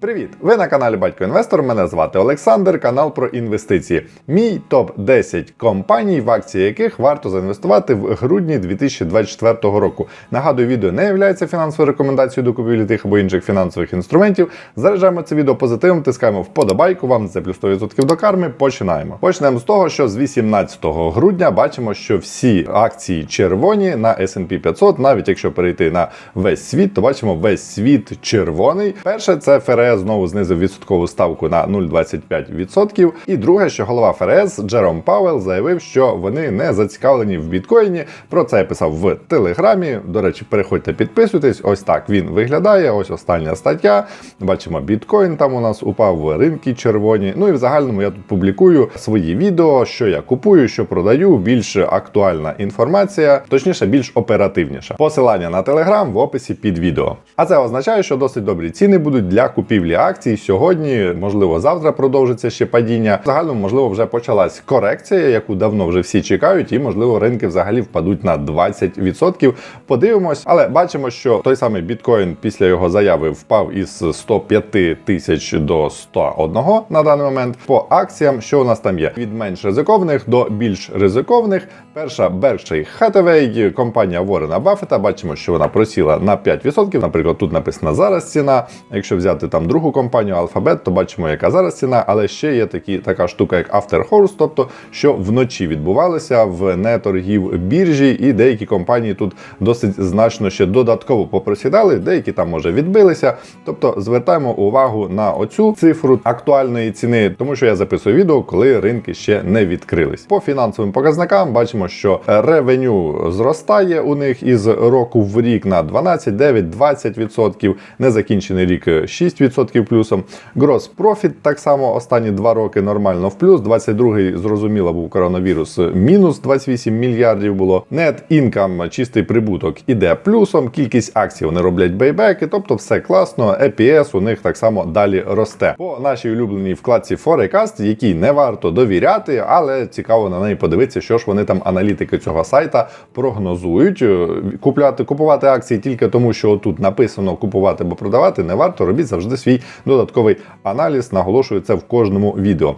Привіт! Ви на каналі Батько Інвестор. Мене звати Олександр, канал про інвестиції. Мій топ 10 компаній, в акції яких варто заінвестувати в грудні 2024 року. Нагадую, відео не є фінансовою рекомендацією до купівлі тих або інших фінансових інструментів. Заряджаємо це відео позитивом, тискаємо вподобайку. Вам це плюс 100% до карми. Починаємо. Почнемо з того, що з 18 грудня бачимо, що всі акції червоні на S&P 500, навіть якщо перейти на весь світ, то бачимо весь світ червоний. Перше, це ФРС знову знизив відсоткову ставку на 0,25%. І друге, що голова ФРС Джером Пауел заявив, що вони не зацікавлені в біткоїні. Про це я писав в телеграмі. До речі, переходьте, підписуйтесь. Ось так він виглядає. Ось остання стаття. Бачимо, біткоін там у нас упав, ринки червоні. Ну і в загальному я тут публікую свої відео, що я купую, що продаю. Більш актуальна інформація, точніше, більш оперативніша. Посилання на телеграм в описі під відео. А це означає, що досить добрі ціни будуть для купівлі акцій сьогодні. Можливо, завтра продовжиться ще падіння. В можливо, вже почалась корекція, яку давно вже всі чекають, і можливо ринки взагалі впадуть на 20%. Подивимось, але бачимо, що той самий біткоін після його заяви впав із 105 тисяч до 101 на даний момент. По акціям, що у нас там є від менш ризикованих до більш ризикованих. Перша Berkshire Hathaway, компанія Ворена Баффета. Бачимо, що вона просіла на 5%. Наприклад, тут написано зараз ціна. Якщо взяти там другу компанію Alphabet, то бачимо, яка зараз ціна, але ще є такі така штука, як After Hours, тобто що вночі відбувалося в неторгів біржі, і деякі компанії тут досить значно ще додатково попросідали, деякі там може відбилися. Тобто звертаємо увагу на оцю цифру актуальної ціни, тому що я записую відео, коли ринки ще не відкрились. По фінансовим показникам бачимо, що ревеню зростає у них із року в рік на 12, 9, 20%, незакінчений рік 6% плюсом. Gross Profit так само останні два роки нормально в плюс. 22-й, зрозуміло, був коронавірус, мінус 28 мільярдів було. Net Income, чистий прибуток, іде плюсом. Кількість акцій вони роблять бейбеки, тобто все класно. EPS у них так само далі росте. По нашій улюбленій вкладці Forecast, якій не варто довіряти, але цікаво на неї подивитися, що ж вони там аналітики цього сайта прогнозують. Е, Купляти, купувати акції тільки тому, що тут написано купувати або продавати, не варто. Робіть завжди свій додатковий аналіз. Наголошую це в кожному відео.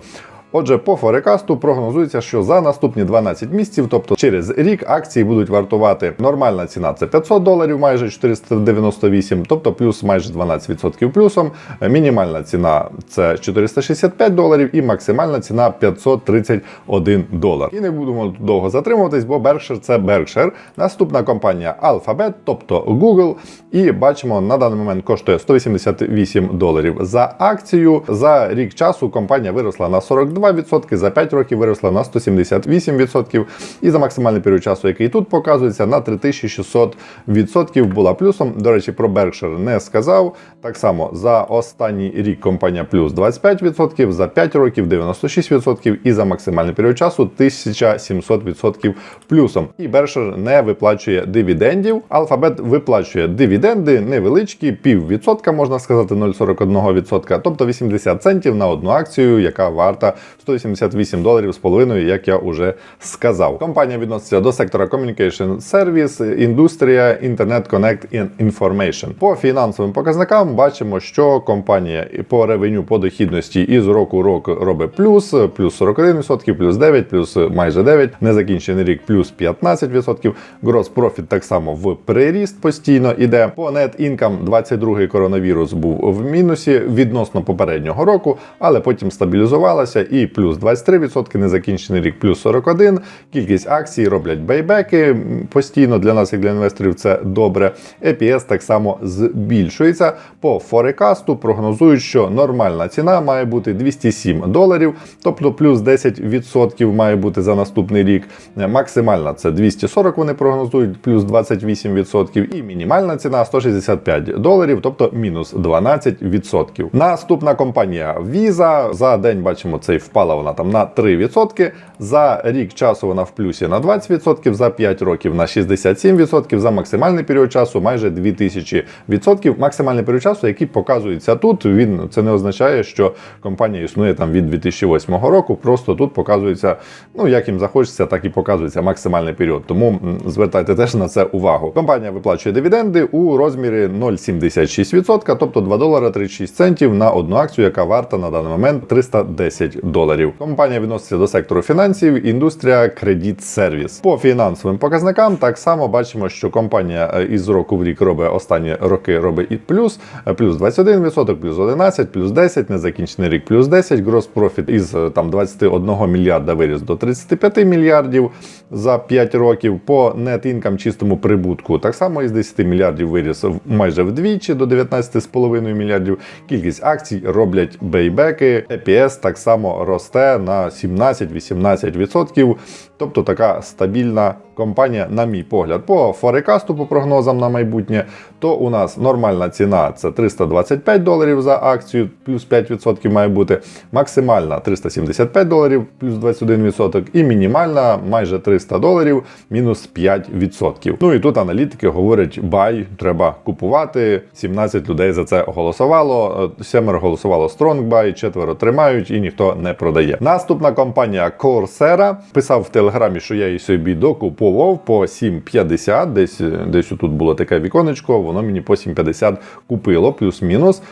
Отже, по форекасту прогнозується, що за наступні 12 місяців, тобто через рік, акції будуть вартувати нормальна ціна це 500 доларів, майже 498, тобто плюс майже 12% плюсом. Мінімальна ціна це 465 доларів і максимальна ціна 531 долар. І не будемо довго затримуватись, бо Berkshire – це Berkshire. Наступна компанія Alphabet, тобто Google. І бачимо, на даний момент коштує 188 доларів за акцію. За рік часу компанія виросла на 42%, за 5 років виросла на 178%. І за максимальний період часу, який тут показується, на 3600% була плюсом. До речі, про Berkshire не сказав. Так само за останній рік компанія плюс 25%, за 5 років 96% і за максимальний період часу 1700% плюсом. І Berkshire не виплачує дивідендів. Alphabet виплачує дивіденди невеличкі, піввідсотка, можна сказати, 0,41%, тобто 80 центів на одну акцію, яка варта 188 доларів з половиною, як я вже сказав. Компанія відноситься до сектора Communication Service, індустрія, Internet Connect and Information. По фінансовим показникам бачимо, що компанія по ревеню по дохідності із року рок робить плюс, плюс 41%, плюс 9, плюс майже 9, незакінчений рік плюс 15%. Gross Profit так само в приріст постійно іде. По net income 22-й коронавірус був в мінусі відносно попереднього року, але потім стабілізувалася і плюс 23%, незакінчений рік плюс 41%. Кількість акцій роблять бейбеки постійно для нас, як для інвесторів, це добре. EPS так само збільшується. По форекасту прогнозують, що нормальна ціна має бути 207 доларів, тобто плюс 10% має бути за наступний рік. Максимальна це 240, вони прогнозують, плюс 28%. І мінімальна ціна 165 доларів, тобто мінус 12%. Наступна компанія Visa. За день бачимо цей впала вона там на 3%. За рік часу вона в плюсі на 20%, за 5 років на 67%, за максимальний період часу майже 2000%. Максимальний період часу, який показується тут, він це не означає, що компанія існує там від 2008 року. Просто тут показується, ну як їм захочеться, так і показується максимальний період. Тому звертайте теж на це увагу. Компанія виплачує дивіденди у розмірі 0,76%, тобто 2 долара 36 центів на одну акцію, яка варта на даний момент 310 доларів. Компанія відноситься до сектору фінансів, індустрія, кредит, сервіс. По фінансовим показникам так само бачимо, що компанія е, із року в рік робить останні роки робить і плюс, е, плюс 21%, плюс 11, плюс 10, незакінчений рік плюс 10, грос профіт із е, там 21 мільярда виріс до 35 мільярдів за 5 років. По net income чистому прибутку так само із 10 мільярдів виріс майже вдвічі до 19,5 мільярдів. Кількість акцій роблять бейбеки. EPS так само росте на 17-18%. Тобто така стабільна компанія, на мій погляд, по форекасту, по прогнозам на майбутнє, то у нас нормальна ціна це 325 доларів за акцію, плюс 5% має бути. Максимальна 375 доларів, плюс 21%, і мінімальна майже 300 доларів, мінус 5%. Ну і тут аналітики говорять: бай, треба купувати. 17 людей за це голосувало. Семеро голосувало Strong Buy, четверо тримають і ніхто не продає. Наступна компанія Coursera писав в телеграмі, що я її собі докуповував по 7,50. Десь десь тут було таке віконечко. Воно мені по 7,50 купило, плюс-мінус.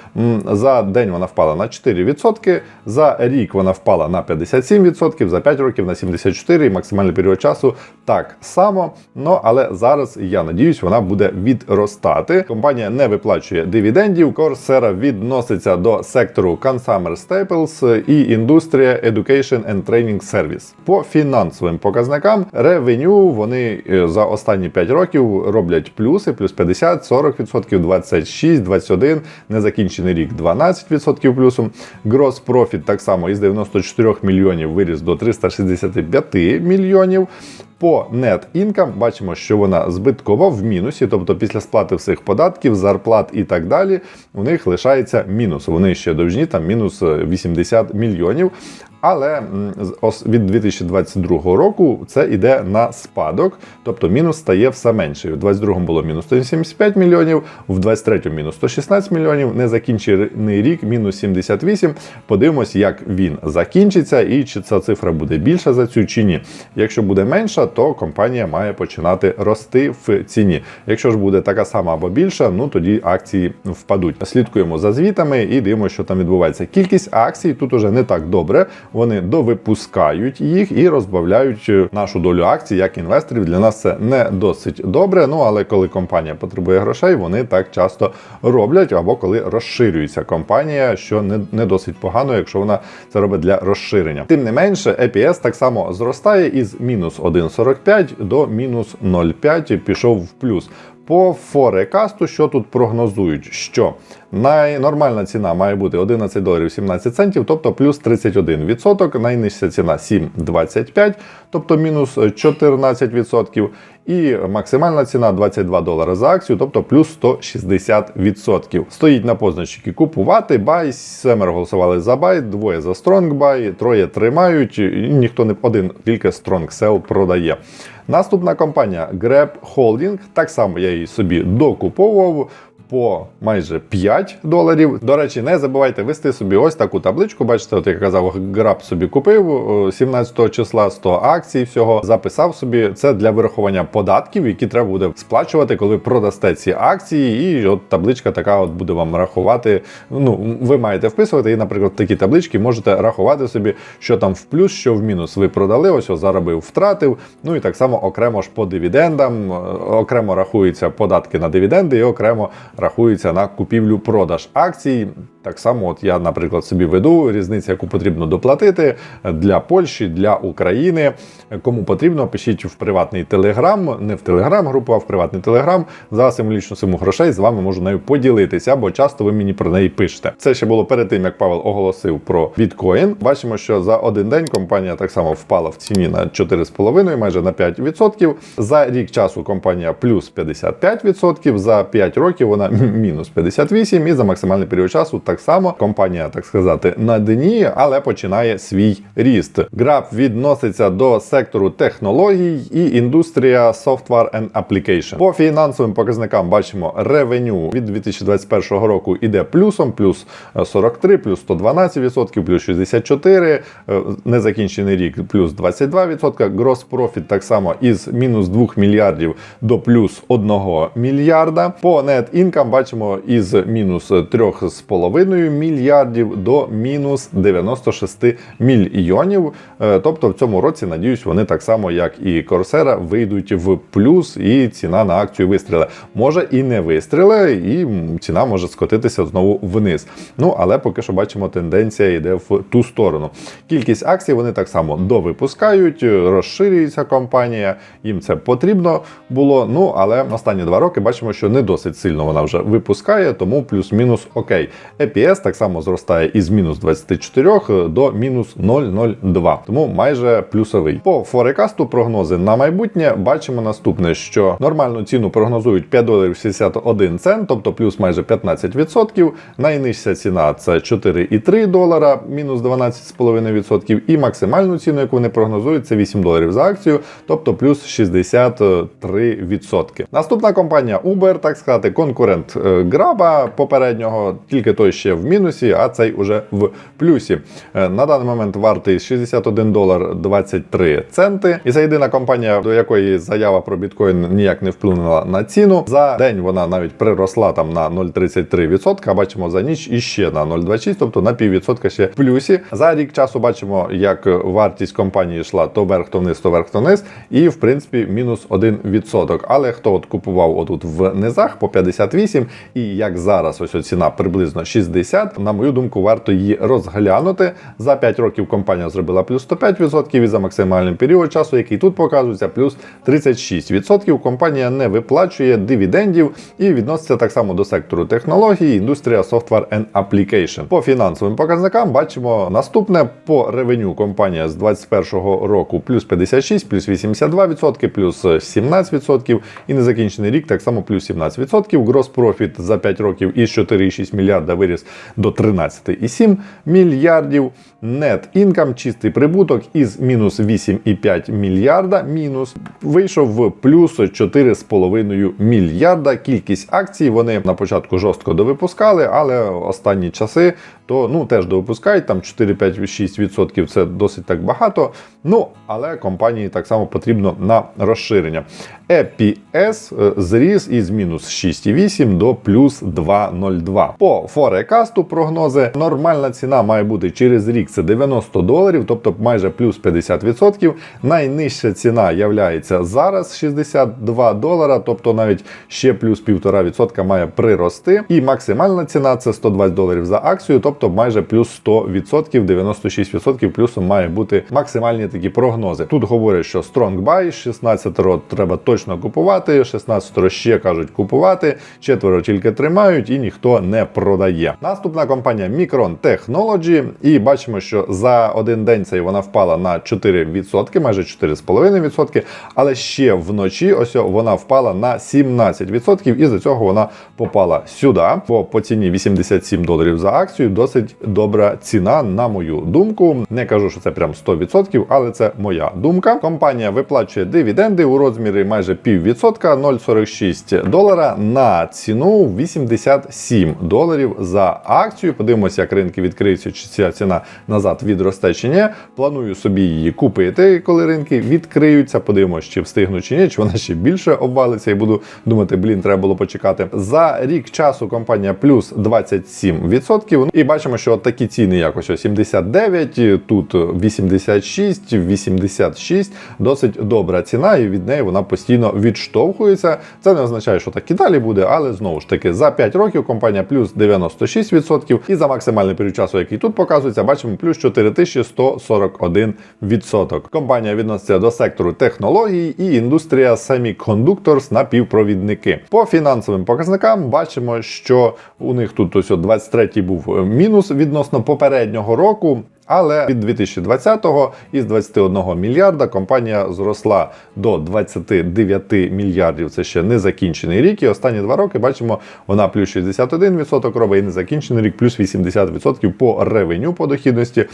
За день вона впала на 4%, за рік вона впала на 57%, за 5 років на 74% і максимальний період часу так само. Ну але зараз я надіюсь, вона буде відростати. Компанія не виплачує дивідендів. Coursera відноситься до сектору Consumer Staples і індустрія Education and Training Service. По фінансовим показникам ревеню вони е, за останні 5 років роблять плюси, плюс 50, 40%, 26, 21, незакінчений рік 12% плюсом. Gross Profit так само із 94 мільйонів виріс до 365 мільйонів. По net income бачимо, що вона збиткова в мінусі, тобто після сплати всіх податків, зарплат і так далі, у них лишається мінус. Вони ще довжні, там мінус е, 80 мільйонів. Але від 2022 року це йде на спадок, тобто мінус стає все менший. У 2022 було мінус 175 мільйонів, в 2023 мінус 116 мільйонів, незакінчений рік мінус 78. Подивимось, як він закінчиться і чи ця цифра буде більша за цю чи ні. Якщо буде менша, то компанія має починати рости в ціні. Якщо ж буде така сама або більша, ну тоді акції впадуть. Слідкуємо за звітами і дивимося, що там відбувається. Кількість акцій тут уже не так добре. Вони довипускають їх і розбавляють е, нашу долю акцій як інвесторів. Для нас це не досить добре. Ну але коли компанія потребує грошей, вони так часто роблять, або коли розширюється компанія, що не, не досить погано, якщо вона це робить для розширення. Тим не менше, EPS так само зростає із мінус 1,45 до мінус 0,5 пішов в плюс. По форекасту, що тут прогнозують, що найнормальна ціна має бути 11 доларів 17 центів, тобто плюс 31%, найнижча ціна 7,25, тобто мінус 14%, і максимальна ціна 22 долари за акцію, тобто плюс 160%. Стоїть на позначці купувати, бай, семеро голосували за бай, двоє за Strong Buy, троє тримають, і ніхто не один, тільки Strong Sell продає. Наступна компанія Grab Holding, так само я її собі докуповував. По майже 5 доларів. До речі, не забувайте вести собі ось таку табличку. Бачите, от я казав, граб собі купив о, 17 числа 100 акцій. Всього записав собі. Це для вирахування податків, які треба буде сплачувати, коли продасте ці акції. І от табличка така от буде вам рахувати. Ну, ви маєте вписувати, і, наприклад, такі таблички можете рахувати собі, що там в плюс, що в мінус ви продали. Ось ось заробив, втратив. Ну і так само окремо ж по дивідендам, е, окремо рахуються податки на дивіденди, і окремо рахується на купівлю-продаж акцій. Так само, от я, наприклад, собі веду різницю, яку потрібно доплатити для Польщі, для України. Кому потрібно, пишіть в приватний телеграм, не в телеграм-групу, а в приватний телеграм. За символічну суму грошей з вами можу нею поділитися, бо часто ви мені про неї пишете. Це ще було перед тим, як Павел оголосив про біткоін. Бачимо, що за один день компанія так само впала в ціні на 4,5, майже на 5%. За рік часу компанія плюс 55%, за 5 років вона мінус 58%, і за максимальний період часу так само компанія, так сказати, на дні, але починає свій ріст. Grab відноситься до сектору технологій і індустрія Software and Application. По фінансовим показникам бачимо ревеню від 2021 року іде плюсом, плюс 43, плюс 112%, плюс 64, е, незакінчений рік плюс 22%, Gross Profit так само із мінус 2 мільярдів до плюс 1 мільярда. По Net Income бачимо із мінус 3,5 мільярдів до мінус 96 мільйонів. Е, Тобто в цьому році, надіюсь, вони так само, як і Coursera, вийдуть в плюс, і ціна на акцію вистріле. Може і не вистріле, і ціна може скотитися знову вниз. Ну але поки що бачимо, тенденція йде в ту сторону. Кількість акцій вони так само довипускають, розширюється компанія, їм це потрібно було. Ну але останні два роки бачимо, що не досить сильно вона вже випускає, тому плюс-мінус окей. EPS так само зростає із мінус 24 до мінус 0,02, тому майже плюсовий. По форекасту прогнози на майбутнє бачимо наступне, що нормальну ціну прогнозують 5 доларів 61 цент, тобто плюс майже 15%. Найнижча ціна це 4,3 долара, мінус 12,5%. І максимальну ціну, яку вони прогнозують, це 8 доларів за акцію, тобто плюс 63%. Наступна компанія Uber, так сказати, конкурент е, Граба попереднього, тільки той ще в мінусі, а цей уже в плюсі. Е, На даний момент вартий 61 долар 23 центи. І це єдина компанія, до якої заява про біткоін ніяк не вплинула на ціну. За день вона навіть приросла там на 0,33%, а бачимо за ніч іще на 0,26%, тобто на піввідсотка ще в плюсі. За рік часу бачимо, як вартість компанії йшла то вверх, то вниз, то вверх, то вниз, і в принципі мінус 1%. Але хто от купував отут в низах по 58, і як зараз ось ціна приблизно 60, на мою думку, варто її розглянути. За 5 років компанія зробила плюс 105% і за максимальний період часу, який тут показується, плюс 36%. Компанія не виплачує дивідендів і відноситься так само до сектору технологій, індустрія Software and Application. По фінансовим показникам бачимо наступне по ревеню компанія з 2021 року плюс 56, плюс 82%, плюс 17%. І незакінчений рік так само плюс 17%. Gross Profit за 5 років із 4,6 мільярда виріс до 13,7 мільярдів. Net Income, чистий прибуток із мінус 8,5 мільярда, мінус вийшов в плюс 4,5 мільярда. Кількість акцій вони на початку жорстко довипускали, але останні часи то ну теж довипускають там 4, 5, 6% це досить так багато. Ну але компанії так само потрібно на розширення. EPS е, зріс із мінус 6,8 до плюс 2,02. По форекасту прогнози нормальна ціна має бути через рік це 90 доларів, тобто майже плюс 50%. Найнижча ціна являється зараз 62 долара, тобто навіть ще плюс 1,5% має прирости. І максимальна ціна це 120 доларів за акцію, тобто майже плюс 100%, 96% плюсом має бути максимальні такі прогнози. Тут говорять, що strong buy, 16 рот треба точно купувати, 16 ще кажуть купувати, четверо тільки тримають і ніхто не продає. Наступна компанія Micron Technology, і бачимо, що за один день цей вона впала на 4%, майже 4,5%, але ще вночі ось вона впала на 17%, і за цього вона попала сюди. Бо по ціні 87 доларів за акцію досить добра ціна, на мою думку. Не кажу, що це прям 100%, але це моя думка. Компанія виплачує дивіденди у розмірі майже піввідсотка 0,46 долара на ціну 87 доларів за акцію. Подивимося, як ринки відкриються, чи ця ціна назад відросте чи ні. Планую собі її купити, коли ринки відкриються. Подивимося, чи встигну чи ні, чи вона ще більше обвалиться, і буду думати, блін, треба було почекати. За рік часу компанія плюс 27%. І бачимо, що такі ціни, якось ось 79, тут 86, 86, досить добра ціна, і від неї вона постійно відштовхується. Це не означає, що так і далі буде, але знову ж таки за 5 років компанія плюс 96%, і за максимальний період часу, який тут показується, бачимо плюс 4141%. Компанія відноситься до сектору технологій і індустрія Semiconductors напівпровідники. По фінансовим показникам бачимо, що у них тут ось 23-й був мінус відносно попереднього року. Але від 2020-го із 21 мільярда компанія зросла до 29 мільярдів. Це ще не закінчений рік. І останні два роки бачимо, вона плюс 61% робить і незакінчений рік, плюс 80% по ревеню по дохідності.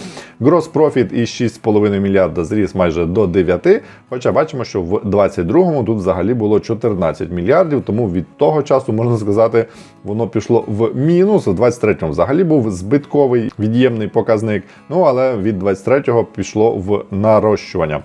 Грос профіт із 6,5 мільярда зріс майже до 9. Хоча бачимо, що в 22-му тут взагалі було 14 мільярдів. Тому від того часу можна сказати, воно пішло в мінус. У 23-му взагалі був збитковий від'ємний показник. Ну але від 23-го пішло в нарощування.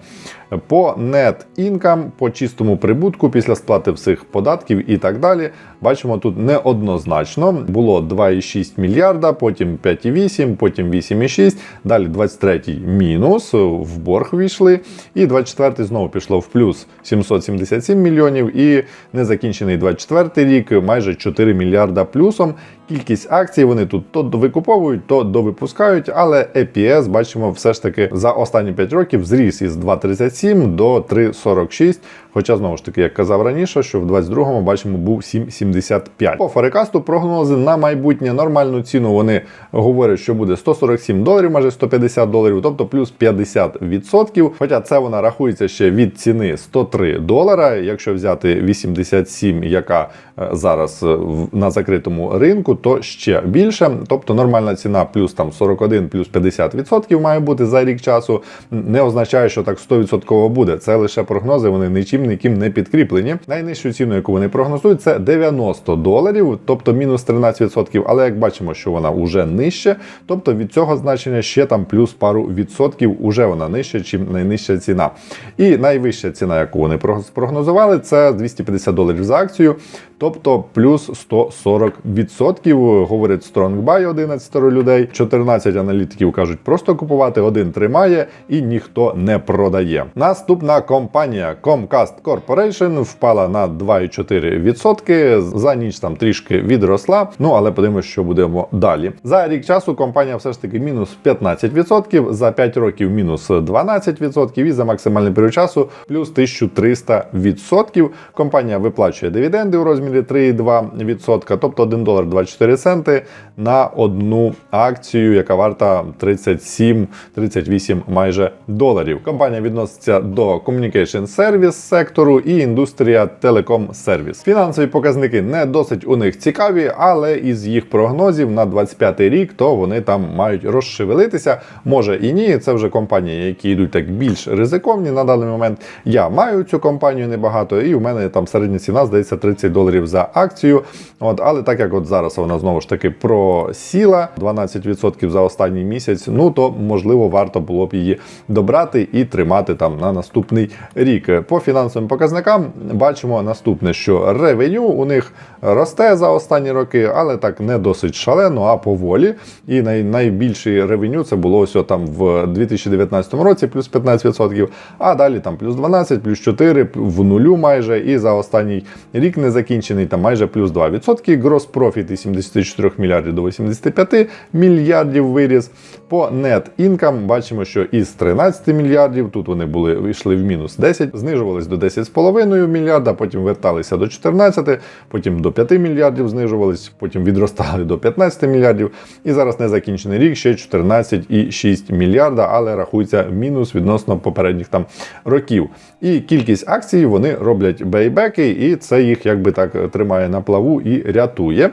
По net income, по чистому прибутку після сплати всіх податків і так далі. Бачимо тут неоднозначно. Було 2,6 мільярда, потім 5,8, потім 8,6, далі 23-й мінус, в борг війшли. І 24-й знову пішло в плюс 777 мільйонів. І незакінчений 24-й рік майже 4 мільярда плюсом. Кількість акцій вони тут то викуповують, то довипускають, але EPS, бачимо, все ж таки за останні 5 років зріс із 2,37 до 3,46. Хоча, знову ж таки, як казав раніше, що в 22-му бачимо був 7,75. По форекасту прогнози на майбутнє нормальну ціну вони говорять, що буде 147 доларів, майже 150 доларів, тобто плюс 50%. Хоча це вона рахується ще від ціни 103 долара. Якщо взяти 87, яка е, зараз е, на закритому ринку, то ще більше. Тобто нормальна ціна плюс там 41, плюс 50% має бути за рік часу. Не означає, що так 100% буде. Це лише прогнози, вони нічим ніким не підкріплені. Найнижчу ціну, яку вони прогнозують, це 90 доларів, тобто мінус 13%. Але як бачимо, що вона вже нижче, тобто від цього значення ще там плюс пару відсотків, уже вона нижча, чим найнижча ціна. І найвища ціна, яку вони прогноз- спрогнозували, це 250 доларів за акцію, тобто плюс 140%. Говорить Strong Buy 11 людей, 14 аналітиків кажуть просто купувати, один тримає і ніхто не продає. Наступна компанія Comcast Corporation впала на 2,4%. За ніч там трішки відросла. Ну але подивимося, що будемо далі. За рік часу компанія все ж таки мінус 15%, за 5 років мінус 12% і за максимальний період часу плюс 1300%. Компанія виплачує дивіденди у розмірі 3,2%, тобто 1 долар 24 центи на одну акцію, яка варта 37-38 майже доларів. Компанія відноситься до Communication Service сектору і індустрія Telecom Service. Фінансові показники не досить у них цікаві, але із їх прогнозів на 25 рік, то вони там мають розшевелитися. Може і ні. Це вже компанії, які йдуть так більш ризиковні на даний момент. Я маю цю компанію небагато, і у мене там середня ціна здається 30 доларів за акцію. От, але так як от зараз вона знову ж таки просіла 12% за останній місяць, ну то можливо варто було б її добрати і тримати там на наступний рік. По фінансовим показникам бачимо наступне, що ревеню у них росте за останні роки, але так не досить шалено, а поволі. І най, найбільший ревеню це було ось там в 2019 році, плюс 15%, а далі там плюс 12, плюс 4, в нулю майже. І за останній рік не закінчений там майже плюс 2%. Грос профіт із 74 мільярдів до 85 мільярдів виріс. По net income бачимо, що із 13 мільярдів тут вони були вийшли в мінус 10, знижувались до 10,5 мільярда, потім верталися до 14, потім до 5 мільярдів знижувались, потім відростали до 15 мільярдів. І зараз незакінчений рік ще 14,6 мільярда, але рахується мінус відносно попередніх там років. І кількість акцій вони роблять бейбеки, і це їх якби так тримає на плаву і рятує.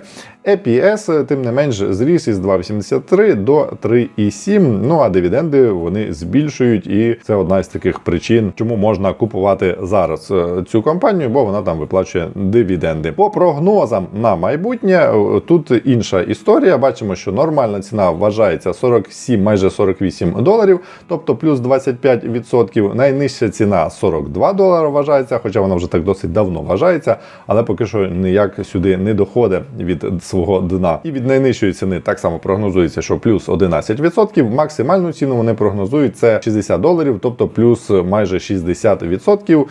EPS, тим не менш, зріс із 2,83 до 3,7. Ну а дивіденди вони збільшують, і це одна з таких причин, чому можна купувати зараз е, цю компанію, бо вона там виплачує дивіденди. По прогнозам на майбутнє е, тут інша історія. Бачимо, що нормальна ціна вважається 47, майже 48 доларів, тобто плюс 25%. Найнижча ціна 42 долари вважається, хоча вона вже так досить давно вважається, але поки що ніяк сюди не доходить від свого дна. І від найнижчої ціни так само прогнозується, що плюс 11%. Максимальну ціну вони прогнозують це 60 доларів, тобто плюс майже 60%.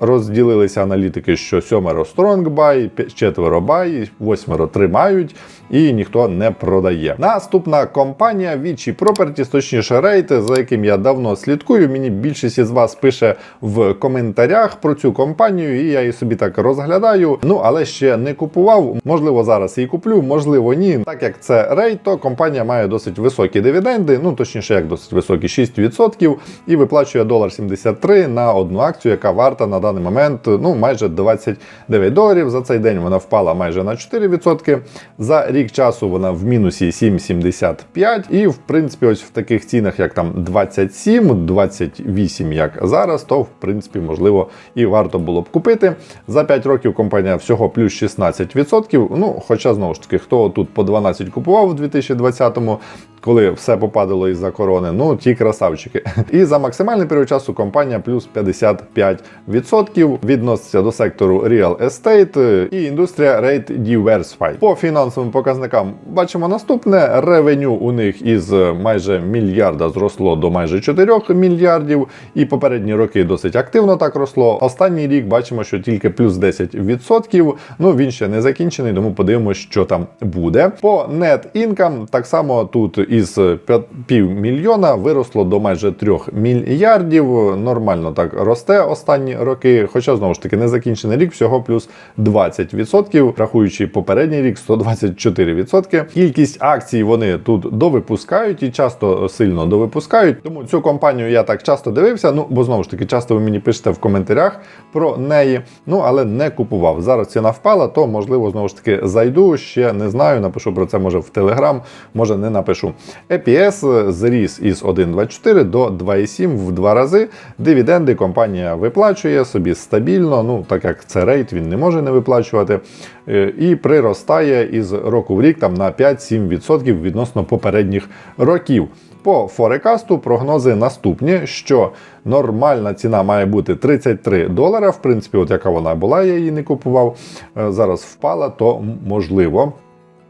Розділилися аналітики, що сьомеро п'я- четверо buy, восьмеро тримають і ніхто не продає. Наступна компанія Vici Properties, точніше рейт, за яким я давно слідкую. Мені більшість із вас пише в коментарях про цю компанію, і я її собі так розглядаю. Ну але ще не купував. Можливо, зараз її куплю. Куплю, можливо, ні. Так як це рейд, то компанія має досить високі дивіденди, ну точніше, як досить високі 6%, і виплачує долар 73 на одну акцію, яка варта на даний момент ну майже 29 доларів. За цей день вона впала майже на 4%. За рік часу вона в мінусі 7,75. І в принципі, ось в таких цінах, як там 27, 28, як зараз, то в принципі можливо і варто було б купити. За 5 років компанія всього плюс 16%. Ну, хоча знову ж таки, хто тут по 12 купував у 2020-му, коли все попадало із-за корони, ну ті красавчики. І за максимальний період часу компанія плюс 55% відноситься до сектору Real Estate і індустрія Rate Diversified. По фінансовим показникам бачимо наступне: ревеню у них із майже мільярда зросло до майже 4 мільярдів, і попередні роки досить активно так росло. Останній рік бачимо, що тільки плюс 10%. Ну він ще не закінчений, тому подивимося, що там буде. По net income так само тут із п'ят- півмільйона виросло до майже 3 мільярдів. Нормально так росте останні роки. Хоча знову ж таки не закінчений рік, всього плюс 20%, рахуючи попередній рік 124%. Кількість акцій вони тут довипускають і часто сильно довипускають. Тому цю компанію я так часто дивився. Ну бо знову ж таки, часто ви мені пишете в коментарях про неї. Ну але не купував. Зараз ціна впала, то можливо знову ж таки зайду. Ще не знаю. Напишу про це може в Телеграм, може не напишу. EPS зріс із 1,24 до 2,7 в два рази. Дивіденди компанія виплачує собі стабільно. Ну так як це рейд, він не може не виплачувати. Е, І приростає із року в рік там на 5-7% відносно попередніх років. По форекасту прогнози наступні, що нормальна ціна має бути 33 долара. В принципі, от яка вона була, я її не купував. Е, Зараз впала, то можливо.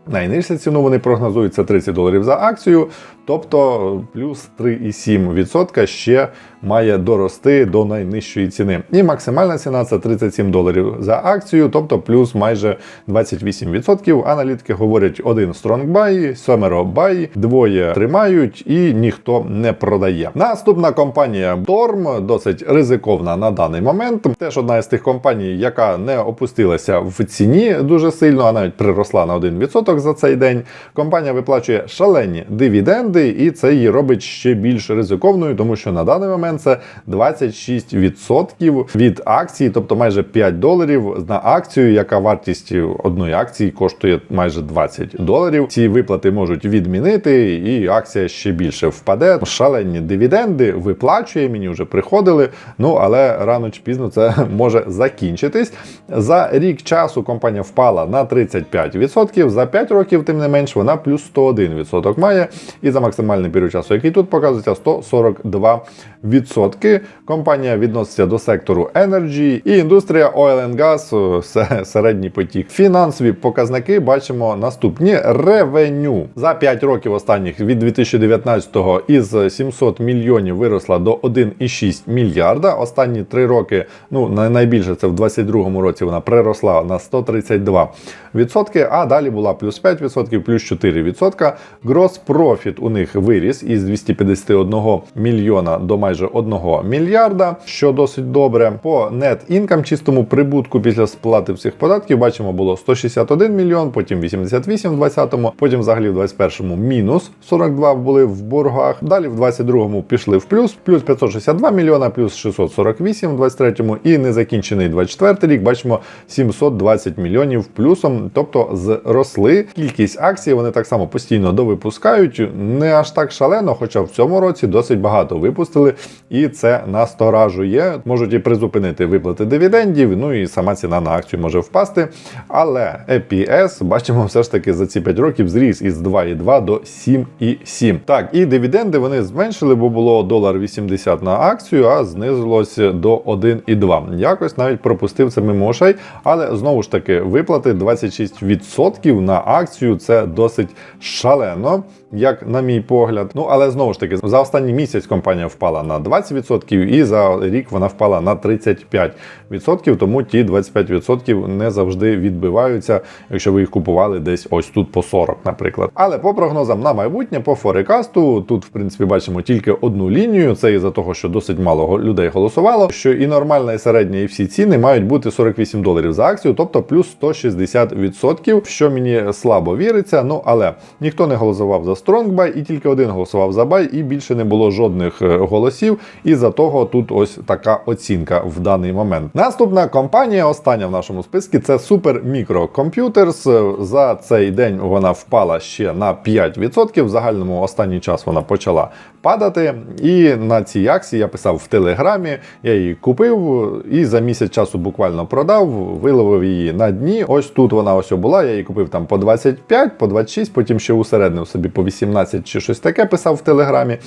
Найнижча ціну вони прогнозують це 30 доларів за акцію, тобто плюс 3,7% ще має дорости до найнижчої ціни. І максимальна ціна це 37 доларів за акцію, тобто плюс майже 28%. Аналітики говорять один buy, семеро buy, двоє тримають і ніхто не продає. Наступна компанія Storm досить ризиковна на даний момент. Теж одна із тих компаній, яка не опустилася в ціні дуже сильно, а навіть приросла на 1% за цей день. Компанія виплачує шалені дивіденди, і це її робить ще більш ризиковною, тому що на даний момент це 26% від акції, тобто майже 5 доларів на акцію, яка вартість одної акції коштує майже 20 доларів. Ці виплати можуть відмінити, і акція ще більше впаде. Шалені дивіденди виплачує, мені вже приходили. Ну але рано чи пізно це може закінчитись. За рік часу компанія впала на 35%. За 5 років, тим не менш, вона плюс 101% має. І за максимальний період часу, який тут показується, 142%. Компанія відноситься до сектору Energy і індустрія Oil and Gas, це середній потік. Фінансові показники бачимо наступні. Ревеню за 5 років останніх від 2019-го із 700 мільйонів виросла до 1,6 мільярда. Останні 3 роки, ну най- найбільше це в 2022 році вона приросла на 132%, а далі була плюс 5%, плюс 4%. Gross profit у них виріс із 251 мільйона до майже 1 мільярда, що досить добре. По net income, чистому прибутку після сплати всіх податків, бачимо, було 161 мільйон, потім 88 в 20-му, потім взагалі в 21-му мінус 42 були в боргах. Далі в 22-му пішли в плюс, плюс 562 мільйона, плюс 648 в 23-му і незакінчений 24 рік. Бачимо 720 мільйонів плюсом, тобто зросли. Кількість акцій вони так само постійно довипускають, не аж так шалено, хоча в цьому році досить багато випустили, і це насторажує. Можуть і призупинити виплати дивідендів, ну і сама ціна на акцію може впасти. Але EPS, бачимо, все ж таки за ці 5 років зріс із 2,2 до 7,7. Так, і дивіденди вони зменшили, бо було долар 80 на акцію, а знизилось до 1,2. Якось навіть пропустив це мимо ушей, але знову ж таки виплати 26% на акцію це досить шалено, як на мій погляд. Ну але знову ж таки, за останній місяць компанія впала на 20%, і за рік вона впала на 35%. Тому ті 25% не завжди відбиваються, якщо ви їх купували десь ось тут по 40, наприклад. Але по прогнозам на майбутнє, по форекасту, тут в принципі бачимо тільки одну лінію. Це із-за того, що досить мало людей голосувало. Що і нормальна, і середня, і всі ціни мають бути 48 доларів за акцію, тобто плюс 160%, що мені слабо віриться. Ну але ніхто не голосував за StrongBuy, і тільки один голосував за бай, і більше не було жодних е, голосів. І за того тут ось така оцінка в даний момент. Наступна компанія, остання в нашому списку, це Super Micro Computers. За цей день вона впала ще на 5%. В загальному останній час вона почала падати. І на цій акції я писав в телеграмі, я її купив і за місяць часу буквально продав, виловив її на дні. Ось тут вона ось була. Я її купив там по 25, по 26, потім ще усереднив собі по 18 чи щось таке писав в телеграмі.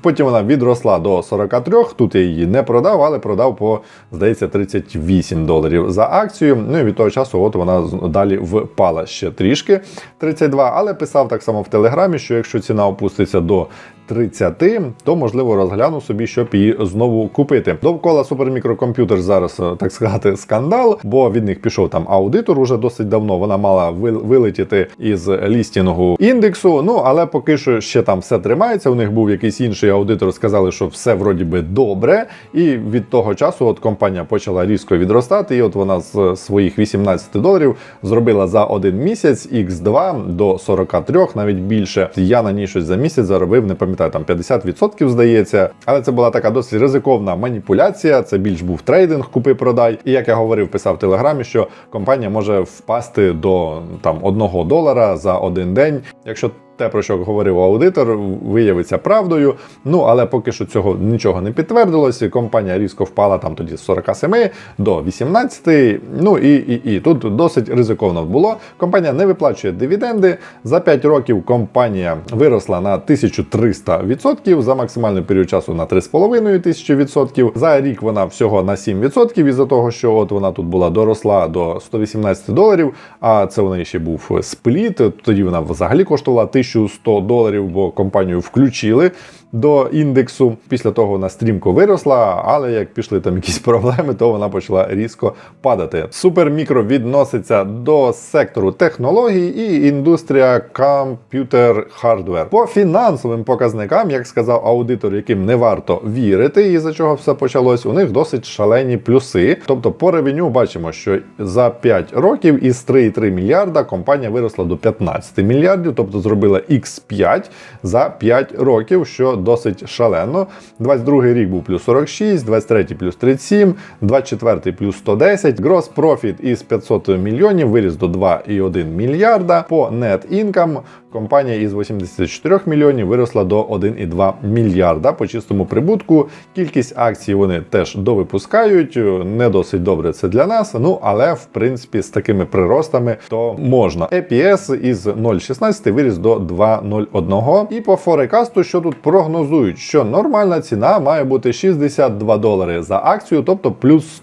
Потім вона відросла до 43. Тут я її не продав, але продав по, здається, 38 доларів за акцію. Ну і від того часу, от вона далі впала ще трішки 32. Але писав так само в телеграмі, що якщо ціна опуститься до 30, то можливо розгляну собі, щоб її знову купити. Довкола супермікрокомп'ютер зараз, е, так сказати, скандал, бо від них пішов там аудитор уже досить давно. Вона мала вилетіти із лістінгу індексу. Ну але поки що ще там все тримається. У них був якийсь інший аудитор, сказали, що все вроді би добре. І від того часу от компанія почала різко відростати. І от вона з своїх 18 доларів зробила за один місяць X2 до 43, навіть більше. Я на ній щось за місяць заробив, не пам'ятаю, там 50% здається. Але це була така досить ризиковна маніпуляція. Це більш був трейдинг, купи-продай. І як я говорив, писав в телеграмі, що компанія може впасти до там 1 долара за один день, якщо те, про що говорив аудитор, виявиться правдою. Ну але поки що цього нічого не підтвердилось. Компанія різко впала там тоді з 47 до 18. Ну і, і, і тут досить ризиковно було. Компанія не виплачує дивіденди. За 5 років компанія виросла на 1300%, за максимальний період часу на 3,5 тисячі відсотків. За рік вона всього на 7% із-за того, що от вона тут була доросла до 118 доларів. А це у неї ще був спліт. Тоді вона взагалі коштувала 1100 доларів, бо компанію включили до індексу. Після того вона стрімко виросла, але як пішли там якісь проблеми, то вона почала різко падати. Супермікро відноситься до сектору технологій і індустрія комп'ютер хардвер. По фінансовим показникам, як сказав аудитор, яким не варто вірити, і за чого все почалось, у них досить шалені плюси. Тобто по ревеню бачимо, що за 5 років із 3,3 мільярда компанія виросла до 15 мільярдів, тобто зробила X5 за 5 років, що досить шалено. 22-й рік був плюс 46, 23 плюс 37, 24 плюс 110. Gross profit із 500 мільйонів виріс до 2,1 мільярда. По net income компанія із 84 мільйонів виросла до 1,2 мільярда по чистому прибутку. Кількість акцій вони теж довипускають. Не досить добре це для нас. Ну але в принципі з такими приростами то можна. EPS із 0,16 виріс до 2,01. І по форекасту, що тут прогнозують, що нормальна ціна має бути 62 долари за акцію, тобто плюс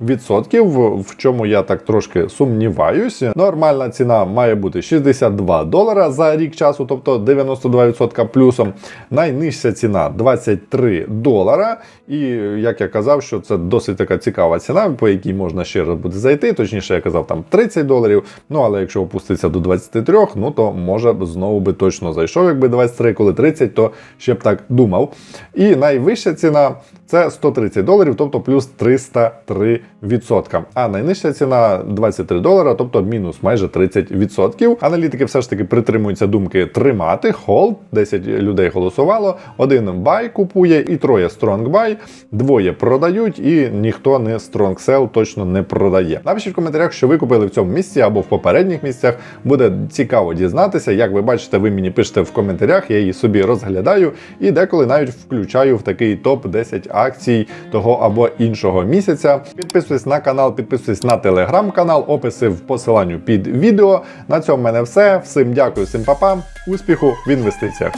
100%, в чому я так трошки сумніваюсь. Нормальна ціна має бути 62 долара за рік часу, тобто 92% плюсом. Найнижча ціна 23 долара. І як я казав, що це досить така цікава ціна, по якій можна ще раз буде зайти. Точніше, я казав там 30 доларів. Ну але якщо опуститься до 23, ну то може б знову би точно зайшов. Якби 23, коли 30, то ще б так думав. І найвища ціна це 130 доларів, тобто плюс 303%. А найнижча ціна 23 долара, тобто мінус майже 30%. Аналітики все ж таки притримуються думки тримати. Холд 10 людей голосувало, один бай купує і троє buy, двоє продають, і ніхто не strong sell точно не продає. Напишіть в коментарях, що ви купили в цьому місці або в попередніх місцях. Буде цікаво дізнатися. Як ви бачите, ви мені пишете в коментарях, я її собі розглядаю і деколи навіть включаю в такий топ 10 акцій того або іншого місяця. Підписуйтесь на канал, підписуйтесь на телеграм-канал, описи в посиланню під відео. На цьому в мене все. Всім дякую, всім папа, успіху в інвестиціях.